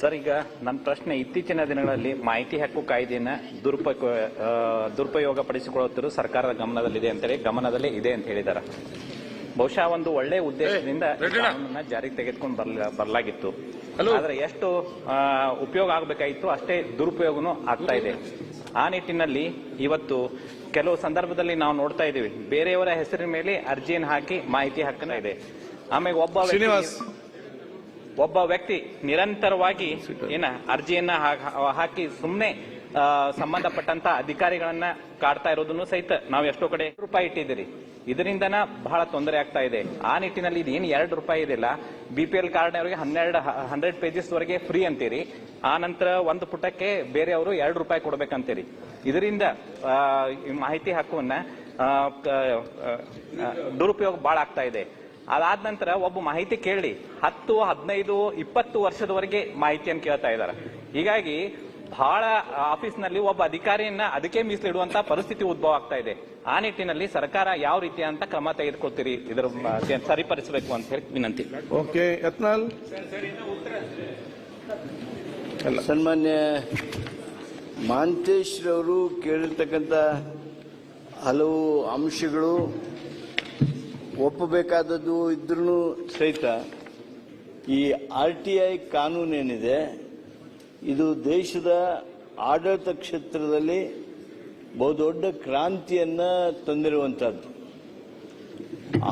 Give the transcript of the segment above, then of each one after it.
Sir ಈಗ ನನ್ನ ಪ್ರಶ್ನೆ ಇತ್ತೀಚಿನ ದಿನಗಳಲ್ಲಿ ಮಾಹಿತಿ ಹಕ್ಕು ಕಾಯ್ದೆಯನ್ನ ದುರುಪಯೋಗ ಆ, ದುರುಪಯೋಗ ಪಡಿಸಿಕೊಳ್ಳುತ್ತಿರುವ ಸರ್ಕಾರದ ಗಮನದಲ್ಲಿದೆ ಅಂತೇಳಿ ಗಮನದಲ್ಲಿ ಇದೆ ಅಂತ ಹೇಳಿದ್ದಾರೆ ಬಹುಶಃ ಒಂದು ಒಳ್ಳೆ ಉದ್ದೇಶದಿಂದ ಕಾನೂನನ್ನ ಜಾರಿಗೆ ತೆಗೆದುಕೊಂಡು ಬರ್ಲ ಬರಲಾಗಿತ್ತು. ಆದರೆ ಎಷ್ಟು ಉಪಯೋಗ ಆಗಬೇಕಾಗಿತ್ತು ಅಷ್ಟೇ ದುರುಪಯೋಗನೂ ಆಗ್ತಾ ಇದೆ. ಆ ನಿಟ್ಟಿನಲ್ಲಿ ಇವತ್ತು ಕೆಲವು ಸಂದರ್ಭದಲ್ಲಿ ನಾವು ನೋಡ್ತಾ ಇದ್ದೀವಿ. ಬೇರೆಯವರ ಹೆಸರಿನ ಮೇಲೆ ಅರ್ಜಿಯನ್ನು ಹಾಕಿ ಮಾಹಿತಿ ಹಕ್ಕನ ಇದೆ. ಆಮೇಲೆ ಒಬ್ಬ ಶ್ರೀನಿವಾಸ್. ಒಬ್ಬ ವ್ಯಕ್ತಿ ನಿರಂತರವಾಗಿ ಏನ ಅರ್ಜಿಯನ್ನ ಹಾಕಿ ಸುಮ್ಮನೆ ಸಂಬಂಧಪಟ್ಟಂತ ಅಧಿಕಾರಿಗಳನ್ನ ಕಾಡ್ತಾ ಇರೋದನ್ನು ಸಹಿತ ನಾವು ಎಷ್ಟೋ ಕಡೆ ರೂಪಾಯಿ ಇಟ್ಟಿದ್ದೀರಿ. ಇದರಿಂದನ ಬಹಳ ತೊಂದರೆ ಆಗ್ತಾ ಇದೆ. ಆ ನಿಟ್ಟಿನಲ್ಲಿ ಇದೇನು ಎರಡು ರೂಪಾಯಿ ಇದಿಲ್ಲ. ಬಿ ಪಿ ಎಲ್ ಕಾರ್ಡ್ನವರಿಗೆ ಹನ್ನೆರಡು ಹಂಡ್ರೆಡ್ ಪೇಜಸ್ ವರೆಗೆ ಫ್ರೀ ಅಂತೀರಿ. ಆ ನಂತರ ಒಂದು ಪುಟಕ್ಕೆ ಬೇರೆಯವರು ಎರಡು ರೂಪಾಯಿ ಕೊಡಬೇಕಂತೀರಿ. ಇದರಿಂದ ಮಾಹಿತಿ ಹಕ್ಕುವನ್ನ ದುರುಪಯೋಗ ಬಹಳ ಆಗ್ತಾ ಇದೆ. ಅದಾದ ನಂತರ ಒಬ್ಬ ಮಾಹಿತಿ ಕೇಳಿ ಹತ್ತು ಹದಿನೈದು ಇಪ್ಪತ್ತು ವರ್ಷದವರೆಗೆ ಮಾಹಿತಿಯನ್ನು ಕೇಳ್ತಾ ಇದ್ದಾರೆ. ಹೀಗಾಗಿ ಬಹಳ ಆಫೀಸ್ನಲ್ಲಿ ಒಬ್ಬ ಅಧಿಕಾರಿಯನ್ನ ಅದಕ್ಕೆ ಮೀಸಲಿಡುವಂತ ಪರಿಸ್ಥಿತಿ ಉದ್ಭವ ಆಗ್ತಾ ಇದೆ. ಆ ನಿಟ್ಟಿನಲ್ಲಿ ಸರ್ಕಾರ ಯಾವ ರೀತಿಯಂತ ಕ್ರಮ ತೆಗೆದುಕೊಳ್ತೀರಿ? ಇದರ ಸರಿಪಡಿಸಬೇಕು ಅಂತ ಹೇಳಿ ವಿನಂತಿ. ಓಕೆ ಯತ್ನಾಲ್? ಅಲ್ಲ. ಸನ್ಮಾನ್ಯ ಮಾಂತೇಶ್ ಅವರು ಕೇಳಿರ್ತಕ್ಕಂಥ ಹಲವು ಅಂಶಗಳು ಒಪ್ಪಬೇಕಾದದ್ದು ಇದ್ರೂ ಸಹಿತ ಈ ಆರ್ ಟಿ ಐ ಕಾನೂನೇನಿದೆ, ಇದು ದೇಶದ ಆಡಳಿತ ಕ್ಷೇತ್ರದಲ್ಲಿ ಬಹುದೊಡ್ಡ ಕ್ರಾಂತಿಯನ್ನ ತಂದಿರುವಂಥದ್ದು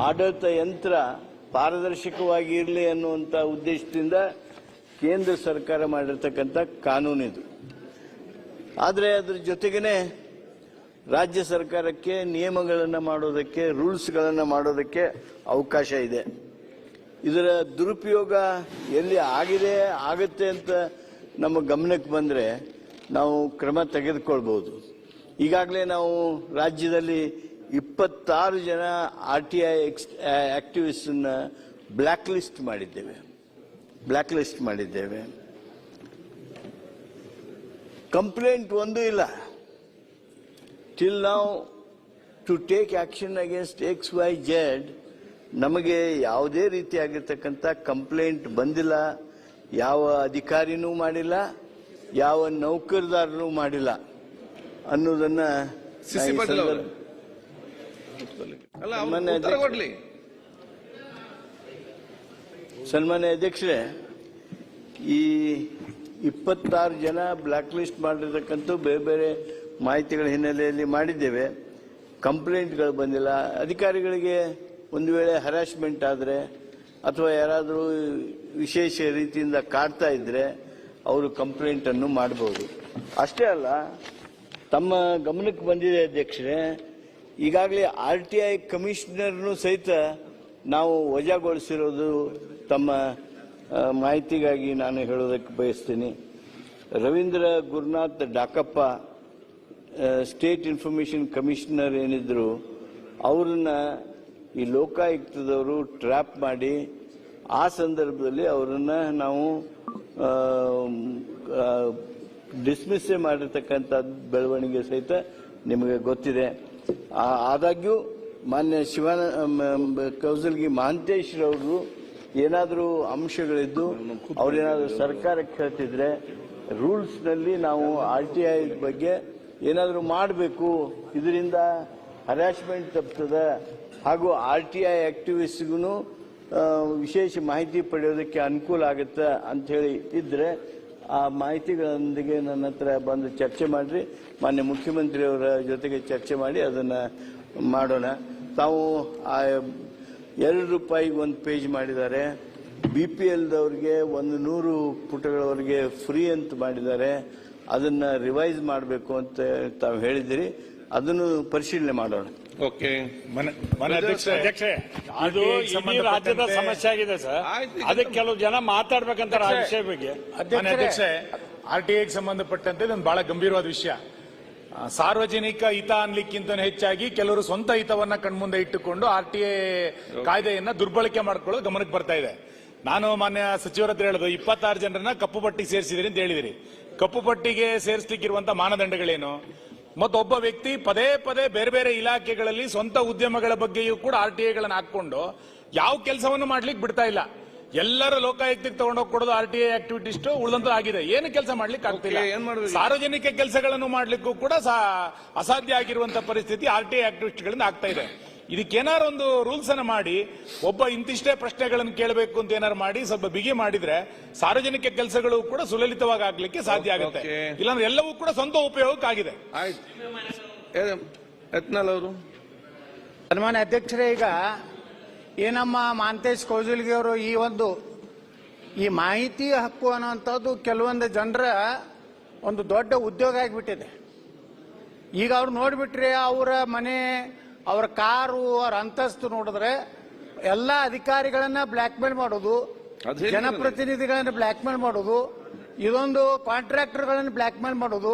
ಆಡಳಿತ ಯಂತ್ರ ಪಾರದರ್ಶಕವಾಗಿ ಇರಲಿ ಅನ್ನುವಂಥ ಉದ್ದೇಶದಿಂದ ಕೇಂದ್ರ ಸರ್ಕಾರ ಮಾಡಿರ್ತಕ್ಕಂಥ ಕಾನೂನಿದು. ಆದರೆ ಅದ್ರ ಜೊತೆಗೇನೆ ರಾಜ್ಯ ಸರ್ಕಾರಕ್ಕೆ, ನಿಯಮಗಳನ್ನು ಮಾಡೋದಕ್ಕೆ, ರೂಲ್ಸ್ಗಳನ್ನು ಮಾಡೋದಕ್ಕೆ ಅವಕಾಶ ಇದೆ. ಇದರ ದುರುಪಯೋಗ ಎಲ್ಲಿ ಆಗಿದೆ, ಆಗುತ್ತೆ ಅಂತ ನಮ್ಮ ಗಮನಕ್ಕೆ ಬಂದರೆ ನಾವು ಕ್ರಮ ತೆಗೆದುಕೊಳ್ಬೋದು ಈಗಾಗಲೇ ನಾವು ರಾಜ್ಯದಲ್ಲಿ ಇಪ್ಪತ್ತಾರು ಜನ ಆರ್ ಟಿ ಐ ಎಕ್ಸ್ ಆಕ್ಟಿವಿಸ್ಟನ್ನ ಬ್ಲ್ಯಾಕ್ ಲಿಸ್ಟ್ ಮಾಡಿದ್ದೇವೆ. ಬ್ಲ್ಯಾಕ್ ಲಿಸ್ಟ್ ಮಾಡಿದ್ದೇವೆ. ಕಂಪ್ಲೇಂಟ್ ಒಂದೂ ಇಲ್ಲ. ಟಿಲ್ ನಾವು to take action against X Y Z ನಮಗೆ ಯಾವುದೇ ರೀತಿಯಾಗಿರ್ತಕ್ಕಂಥ ಕಂಪ್ಲೇಂಟ್ ಬಂದಿಲ್ಲ ಯಾವ ಅಧಿಕಾರಿನೂ ಮಾಡಿಲ್ಲ ಯಾವ ನೌಕರದಾರನೂ ಮಾಡಿಲ್ಲ ಅನ್ನೋದನ್ನ ಸನ್ಮಾನ್ಯ ಅಧ್ಯಕ್ಷರೇ ಈ ಇಪ್ಪತ್ತಾರು ಜನ ಬ್ಲ್ಯಾಕ್ ಲಿಸ್ಟ್ ಮಾಡಿರ್ತಕ್ಕಂಥ ಬೇರೆ ಬೇರೆ ಮಾಹಿತಿಗಳ ಹಿನ್ನೆಲೆಯಲ್ಲಿ ಮಾಡಿದ್ದೇವೆ. ಕಂಪ್ಲೇಂಟ್ಗಳು ಬಂದಿಲ್ಲ. ಅಧಿಕಾರಿಗಳಿಗೆ ಒಂದು ವೇಳೆ ಹರಾಸ್ಮೆಂಟ್ ಆದರೆ ಅಥವಾ ಯಾರಾದರೂ ವಿಶೇಷ ರೀತಿಯಿಂದ ಕಾಡ್ತಾ ಇದ್ದರೆ ಅವರು ಕಂಪ್ಲೇಂಟನ್ನು ಮಾಡಬಹುದು ಅಷ್ಟೇ ಅಲ್ಲ, ತಮ್ಮ ಗಮನಕ್ಕೆ ಬಂದಿದೆ ಅಧ್ಯಕ್ಷರೇ, ಈಗಾಗಲೇ ಆರ್ ಟಿ ಐ ಕಮಿಷನರ್ನು ಸಹಿತ ನಾವು ವಜಾಗೊಳಿಸಿರೋದು ತಮ್ಮ ಮಾಹಿತಿಗಾಗಿ ನಾನು ಹೇಳೋದಕ್ಕೆ ಬಯಸ್ತೀನಿ. Ravindra Gurunath Dakappa state information commissioner ಏನಿದ್ರು, ಅವ್ರನ್ನ ಈ ಲೋಕಾಯುಕ್ತದವರು ಟ್ರ್ಯಾಪ್ ಮಾಡಿ, ಆ ಸಂದರ್ಭದಲ್ಲಿ ಅವರನ್ನ ನಾವು ಡಿಸ್ಮಿಸ್ಸೇ ಮಾಡಿರ್ತಕ್ಕಂಥ ಬೆಳವಣಿಗೆ ಸಹಿತ ನಿಮಗೆ ಗೊತ್ತಿದೆ. ಆದಾಗ್ಯೂ ಮಾನ್ಯ ಶಿವಾನ ಕೌಸಲ್ಗಿ ಮಹಾಂತೇಶ್ರವರು ಏನಾದರೂ ಅಂಶಗಳಿದ್ದು, ಅವ್ರೇನಾದರೂ ಸರ್ಕಾರಕ್ಕೆ ಹೇಳ್ತಿದ್ರೆ ರೂಲ್ಸ್ನಲ್ಲಿ ನಾವು ಆರ್ ಟಿ ಐ ಬಗ್ಗೆ ಏನಾದರೂ ಮಾಡಬೇಕು, ಇದರಿಂದ ಹರಾಸ್ಮೆಂಟ್ ತಪ್ತದ. ಹಾಗೂ ಆರ್ ಟಿ ಐ ಆಕ್ಟಿವಿಸ್ಟ್ಗೂ ವಿಶೇಷ ಮಾಹಿತಿ ಪಡೆಯೋದಕ್ಕೆ ಅನುಕೂಲ ಆಗುತ್ತೆ ಅಂಥೇಳಿ ಇದ್ದರೆ ಆ ಮಾಹಿತಿಗಳೊಂದಿಗೆ ನನ್ನ ಹತ್ರ ಬಂದು ಚರ್ಚೆ ಮಾಡಿರಿ. ಮಾನ್ಯ ಮುಖ್ಯಮಂತ್ರಿಯವರ ಜೊತೆಗೆ ಚರ್ಚೆ ಮಾಡಿ ಅದನ್ನು ಮಾಡೋಣ. ತಾವು, ಆ, ಎರಡು ರೂಪಾಯಿಗೆ ಒಂದು ಪೇಜ್ ಮಾಡಿದ್ದಾರೆ. ಬಿ ಪಿ ಎಲ್ದವ್ರಿಗೆ ಒಂದು ನೂರು ಪುಟಗಳವರೆಗೆ ಫ್ರೀ ಅಂತ ಮಾಡಿದ್ದಾರೆ. ಅದನ್ನ ರಿವೈಸ್ ಮಾಡಬೇಕು ಅಂತ ತಾವು ಹೇಳಿದಿರಿ ಅದನ್ನು ಪರಿಶೀಲನೆ ಮಾಡೋಣ. ಓಕೆ. ಮನೆ ಮನೆ ಅದು ಇಡೀ ರಾಜ್ಯದ ಸಮಸ್ಯೆ ಆಗಿದೆ ಸರ್. ಅದಕ್ಕೆ ಕೆಲವು ಜನ ಮಾತಾಡ್ಬೇಕಂತಾರೆ ಆ ವಿಷಯ ಬಗ್ಗೆ. ಮನೆ ಅಧ್ಯಕ್ಷೆ ಆರ್ ಟಿ ಐಗೆ ಸಂಬಂಧಪಟ್ಟಂತೆ ಇದೊಂದು ಬಹಳ ಗಂಭೀರವಾದ ವಿಷಯ. ಸಾರ್ವಜನಿಕ ಹಿತ ಅನ್ಲಿಕ್ಕಿಂತ ಹೆಚ್ಚಾಗಿ ಕೆಲವರು ಸ್ವಂತ ಹಿತವನ್ನ ಕಣ್ಮುಂದೆ ಇಟ್ಟುಕೊಂಡು ಆರ್ ಟಿ ಐ ಕಾಯ್ದೆಯನ್ನ ದುರ್ಬಳಕೆ ಮಾಡ್ಕೊಳ್ಳೋದು ಗಮನಕ್ಕೆ ಬರ್ತಾ ಇದೆ. ನಾನು ಮಾನ್ಯ ಸಚಿವರ ಹತ್ರ ಹೇಳೋದು ಇಪ್ಪತ್ತಾರು ಜನರನ್ನ ಕಪ್ಪು ಪಟ್ಟಿಗೆ ಸೇರಿಸಿದಿರಿ ಅಂತ ಹೇಳಿದಿರಿ. ಕಪ್ಪು ಪಟ್ಟಿಗೆ ಸೇರಿಸಲಿಕ್ಕಿರುವಂತಹ ಮಾನದಂಡಗಳೇನು? ಮತ್ತೊಬ್ಬ ವ್ಯಕ್ತಿ ಪದೇ ಪದೇ ಬೇರೆ ಬೇರೆ ಇಲಾಖೆಗಳಲ್ಲಿ ಸ್ವಂತ ಉದ್ಯಮಗಳ ಬಗ್ಗೆಯೂ ಕೂಡ ಆರ್ ಟಿ ಐಗಳನ್ನು ಹಾಕೊಂಡು ಯಾವ ಕೆಲಸವನ್ನು ಮಾಡ್ಲಿಕ್ಕೆ ಬಿಡ್ತಾ ಇಲ್ಲ. ಎಲ್ಲರೂ ಲೋಕಾಯುಕ್ತಕ್ಕೆ ತಗೊಂಡೋಗಿ ಕೊಡೋದು ಆರ್ ಟಿ ಐ ಆಕ್ಟಿವಿಟಿಸ್ಟ್ ಉಳಿದಂತ ಆಗಿದೆ. ಏನು ಕೆಲಸ ಮಾಡ್ಲಿಕ್ಕೆ ಆಗ್ತಿಲ್ಲ. ಸಾರ್ವಜನಿಕ ಕೆಲಸಗಳನ್ನು ಮಾಡ್ಲಿಕ್ಕೂ ಕೂಡ ಅಸಾಧ್ಯ ಆಗಿರುವಂತಹ ಪರಿಸ್ಥಿತಿ ಆರ್ ಟಿ ಐ ಆಕ್ಟಿವಿಸ್ಟ್ ಗಳಿಂದ ಆಗ್ತಾ ಇದೆ. ಇದಕ್ಕೇನಾರು ಒಂದು ರೂಲ್ಸ್ ಅನ್ನು ಮಾಡಿ ಒಬ್ಬ ಇಂತಿಷ್ಟೇ ಪ್ರಶ್ನೆಗಳನ್ನು ಕೇಳಬೇಕು ಅಂತ ಏನಾರು ಮಾಡಿ ಸ್ವಲ್ಪ ಬಿಗಿ ಮಾಡಿದ್ರೆ ಸಾರ್ವಜನಿಕ ಕೆಲಸಗಳು ಕೂಡ ಸುಲಲಿತವಾಗಿ ಆಗ್ಲಿಕ್ಕೆ ಸಾಧ್ಯ ಆಗುತ್ತೆ. ಇಲ್ಲಾಂದ್ರೆ ಎಲ್ಲವೂ ಕೂಡ ಸ್ವಂತ ಉಪಯೋಗಕ್ಕಾಗಿದೆ. ಯತ್ನಾಳ್ ಅವರು. ಸನ್ಮಾನ್ಯ ಅಧ್ಯಕ್ಷರೇ ಈಗ ಏನಮ್ಮ ನಮ್ಮ ಮಾಂತೇಶ್ ಕೌಜಲ್ಗಿ ಅವರು ಈ ಒಂದು ಈ ಮಾಹಿತಿ ಹಕ್ಕು ಅನ್ನುವಂಥದ್ದು ಕೆಲವೊಂದು ಜನರ ಒಂದು ದೊಡ್ಡ ಉದ್ಯೋಗ ಆಗಿಬಿಟ್ಟಿದೆ. ಈಗ ಅವ್ರು ನೋಡಿಬಿಟ್ರೆ ಅವರ ಮನೆ ಅವರ ಕಾರು ಅವ್ರ ಅಂತಸ್ತು ನೋಡಿದ್ರೆ ಎಲ್ಲ ಅಧಿಕಾರಿಗಳನ್ನ ಬ್ಲ್ಯಾಕ್ ಮೇಲ್ ಮಾಡೋದು. ಜನಪ್ರತಿನಿಧಿಗಳನ್ನ ಬ್ಲ್ಯಾಕ್ ಮೇಲ್ ಮಾಡೋದು ಇದೊಂದು ಕಾಂಟ್ರಾಕ್ಟರ್ಗಳನ್ನ ಬ್ಲ್ಯಾಕ್ ಮೇಲ್ ಮಾಡೋದು.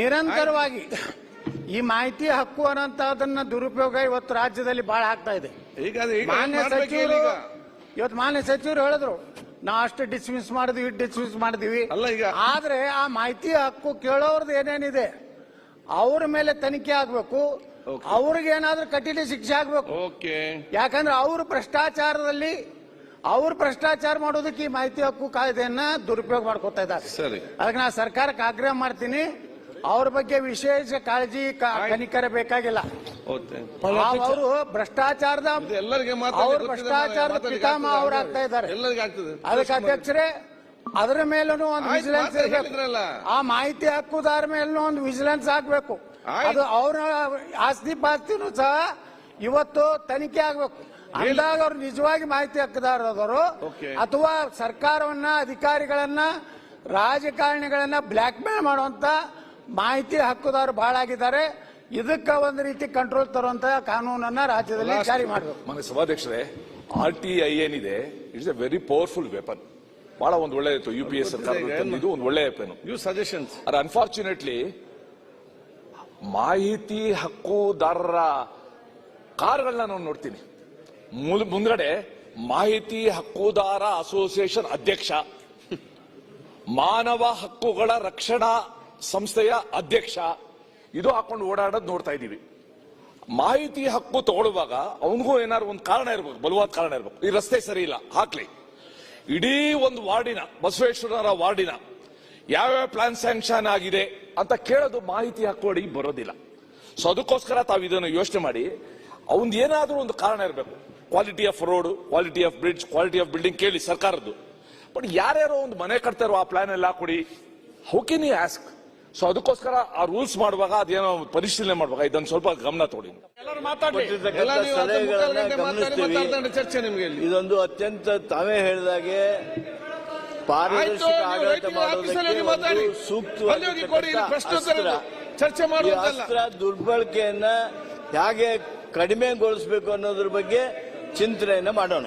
ನಿರಂತರವಾಗಿ ಈ ಮಾಹಿತಿ ಹಕ್ಕು ಅನ್ನೋಂಥದ್ದನ್ನ ದುರುಪಯೋಗ ಇವತ್ತು ರಾಜ್ಯದಲ್ಲಿ ಬಹಳ ಆಗ್ತಾ ಇದೆ. ಈಗ ಮಾನ್ಯ ಸಚಿವರು ಇವತ್ತು ಮಾನ್ಯ ಸಚಿವರು ಹೇಳಿದ್ರು ನಾವು ಅಷ್ಟು ಡಿಸ್ಮಿಸ್ ಮಾಡಿದ್ವಿ ಡಿಸ್ಮಿಸ್ ಮಾಡಿದ್ವಿ. ಆದ್ರೆ ಆ ಮಾಹಿತಿ ಹಕ್ಕು ಕೇಳೋರ್ದು ಏನೇನಿದೆ ಅವ್ರ ಮೇಲೆ ತನಿಖೆ ಆಗ್ಬೇಕು ಅವ್ರಿಗೆ ಏನಾದ್ರೂ ಕಠಿಣ ಶಿಕ್ಷೆ ಆಗ್ಬೇಕು. ಓಕೆ ಯಾಕಂದ್ರೆ ಅವರು ಭ್ರಷ್ಟಾಚಾರದಲ್ಲಿ ಅವ್ರ ಭ್ರಷ್ಟಾಚಾರ ಮಾಡೋದಕ್ಕೆ ಈ ಮಾಹಿತಿ ಹಕ್ಕು ಕಾಯ್ದೆಯನ್ನ ದುರುಪಯೋಗ ಮಾಡ್ಕೊತಾ ಇದ್ದಾರೆ. ಸರಿ. ಅದಕ್ಕೆ ನಾ ಸರ್ಕಾರಕ್ಕೆ ಆಗ್ರಹ ಮಾಡ್ತೀನಿ ಅವ್ರ ಬಗ್ಗೆ ವಿಶೇಷ ಕಾಳಜಿ ಕ- ಕನಿಕರ ಬೇಕಾಗಿಲ್ಲ. ಓಕೆ. ಅವರು ಭ್ರಷ್ಟಾಚಾರದ ಇದು ಎಲ್ಲರಿಗೆ ಮಾತಾಡಿ ಅವ್ರು ಗೊತ್ತಿದೆ ಭ್ರಷ್ಟಾಚಾರದ ಪಿತಾಮ ಪಿತಾಮಹ ಆಗ್ತದೆ. ಅವ್ರು ಆಗ್ತಾ ಇದ್ದಾರೆ. ಎಲ್ಲರಿಗೂ ಆಗ್ತದೆ. ಅದಕ್ಕೆ ಅಧ್ಯಕ್ಷರೇ ಅದರ ಮೇಲೂ ಒಂದು ಆಯ್ತು, ವಿಜಿಲೆನ್ಸ್ ಮಾತಾಡಿ ಇರಬೇಕು. ಹೇಳಿದ್ರಲ್ಲ. ಆ ಮಾಹಿತಿ ಹಕ್ಕುದಾರ ಮೇಲೂ ಒಂದು ವಿಜಿಲೆನ್ಸ್ ಆಗ್ಬೇಕು. ಅದು ಅವರ ಆಸ್ತಿ ಪಾಸ್ತಿನೂ ಸಹ ಇವತ್ತು ತನಿಖೆ ಆಗ್ಬೇಕು. ಅಂದಾಗ ಅವ್ರು ನಿಜವಾಗಿ ಮಾಹಿತಿ ಹಕ್ಕದಾರದವರು. ಅಥವಾ ಸರ್ಕಾರವನ್ನ ಅಧಿಕಾರಿಗಳನ್ನ ರಾಜಕಾರಣಿಗಳನ್ನ ಬ್ಲ್ಯಾಕ್ ಮೇಲ್ ಮಾಡುವಂತ ಮಾಹಿತಿ ಹಕ್ಕುದಾರರು ಬಹಳ ಆಗಿದ್ದಾರೆ. ಇದಕ್ಕ ಒಂದು ರೀತಿ ಕಂಟ್ರೋಲ್ ತರುವಂತ ಕಾನೂನನ್ನ ರಾಜ್ಯದಲ್ಲಿ ಜಾರಿ ಮಾಡಬೇಕು. ಮನೆ ಸಭಾಧ್ಯಕ್ಷರೇ ಆರ್ ಟಿ ಐ ಏನಿದೆ it's a very powerful weapon ಬಹಳ ಒಂದು ಒಳ್ಳೆ ಯು ಪಿ ಎಸ್ ಸರ್ಕಾರ ತಂದಿದ್ದು ಒಂದು ಒಳ್ಳೆ ವೆಪನ್ ಯು ಸಜೆಷನ್ಸ್ ಅನ್ಫಾರ್ಚುನೇಟ್ಲಿ ಮಾಹಿತಿ ಹಕ್ಕುದಾರರ ಕಾರ್ಗಳನ್ನ ನಾನು ನೋಡ್ತೀನಿ. ಮುಂದ್ಗಡೆ ಮಾಹಿತಿ ಹಕ್ಕುದಾರ ಅಸೋಸಿಯೇಷನ್ ಅಧ್ಯಕ್ಷ, ಮಾನವ ಹಕ್ಕುಗಳ ರಕ್ಷಣಾ ಸಂಸ್ಥೆಯ ಅಧ್ಯಕ್ಷ, ಇದು ಹಾಕೊಂಡು ಓಡಾಡೋದು ನೋಡ್ತಾ ಇದ್ದೀವಿ. ಮಾಹಿತಿ ಹಕ್ಕು ತಗೊಳ್ಳುವಾಗ ಅವನಿಗೂ ಏನಾದ್ರು ಒಂದು ಕಾರಣ ಇರ್ಬೇಕು, ಬಲವಾದ ಕಾರಣ ಇರ್ಬೇಕು. ಈ ರಸ್ತೆ ಸರಿ ಇಲ್ಲ, ಹಾಕ್ಲಿ. ಇಡೀ ಒಂದು ವಾರ್ಡಿನ, ಬಸವೇಶ್ವರರ ವಾರ್ಡಿನ ಯಾವ್ಯಾವ ಪ್ಲಾನ್ ಸ್ಯಾಂಕ್ಷನ್ ಆಗಿದೆ ಅಂತ ಕೇಳೋದು ಮಾಹಿತಿ ಹಾಕೋಡಿ ಬರೋದಿಲ್ಲ. ಸೊ ಅದಕ್ಕೋಸ್ಕರ ತಾವು ಇದನ್ನು ಯೋಚನೆ ಮಾಡಿ. ಅವನ್ ಏನಾದರೂ ಒಂದು ಕಾರಣ ಇರಬೇಕು. Quality of road quality of bridge quality of building ಕೇಳಿ ಸರ್ಕಾರದ್ದು. ಬಟ್ ಯಾರ್ಯಾರೋ ಒಂದು ಮನೆ ಕಟ್ತಾರೋ ಆ ಪ್ಲಾನ್ ಎಲ್ಲ ಕೊಡಿ. How can you ask so ಅದಕ್ಕೋಸ್ಕರ ಆ ರೂಲ್ಸ್ ಮಾಡುವಾಗ ಅದೇನೋ ಪರಿಶೀಲನೆ ಮಾಡುವಾಗ ಇದನ್ನು ಸ್ವಲ್ಪ ಗಮನ ತೋಡಿ ಇದೊಂದು ಅತ್ಯಂತ ತಾವೇ ಹೇಳಿದಾಗೆ ಪಾರದರ್ಶಕ ಆಡಳಿತ ಮಾಡೋದಕ್ಕೆ ಸೂಕ್ತವಾಗಿರ್ತಕ್ಕಂಥ ಇದು. ಚರ್ಚೆ ಅಸ್ತ್ರ ದುರ್ಬಳಕೆಯನ್ನ ಹೇಗೆ ಕಡಿಮೆಗೊಳಿಸಬೇಕು ಅನ್ನೋದ್ರ ಬಗ್ಗೆ ಚಿಂತನೆಯನ್ನ ಮಾಡೋಣ.